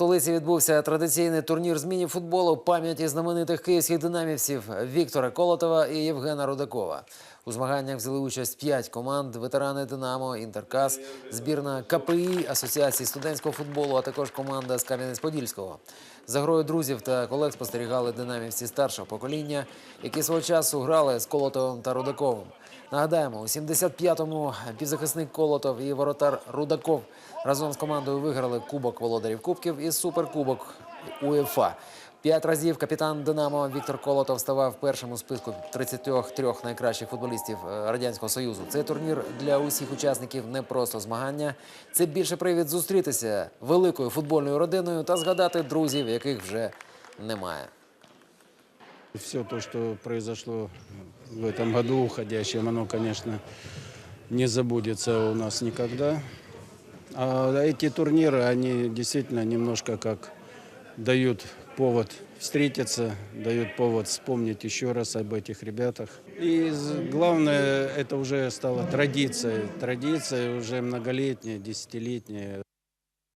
столиці відбувся традиційний турнір з міні-футболу пам'яті знаменитих київських динамівців Віктора Колотова і Євгена Рудакова. У змаганнях взяли участь п'ять команд: ветерани Динамо, Інтеркас, збірна КПІ, Асоціації студентського футболу, а також команда з Кам'янець-Подільського. За грою друзів та колег спостерігали динамівці старшого покоління, які свого часу грали з Колотовим та Рудаковим. Нагадаємо, у 75-му півзахисник Колотов і воротар Рудаков разом з командою виграли Кубок володарів Кубків і Суперкубок УЄФА. П'ять разів капітан Динамо Віктор Колотов ставав першим у списку 33 найкращих футболістів е, Радянського Союзу. Цей турнір для усіх учасників не просто змагання. Це більше привід зустрітися великою футбольною родиною та згадати друзів, яких вже немає. Все то, что произошло в этом году уходящем, оно, конечно, не забудется у нас никогда. А эти турниры, они действительно немножко как дают повод встретиться, дают повод вспомнить еще раз об этих ребятах. И главное, это уже стало традицией, традицией уже многолетняя, десятилетняя.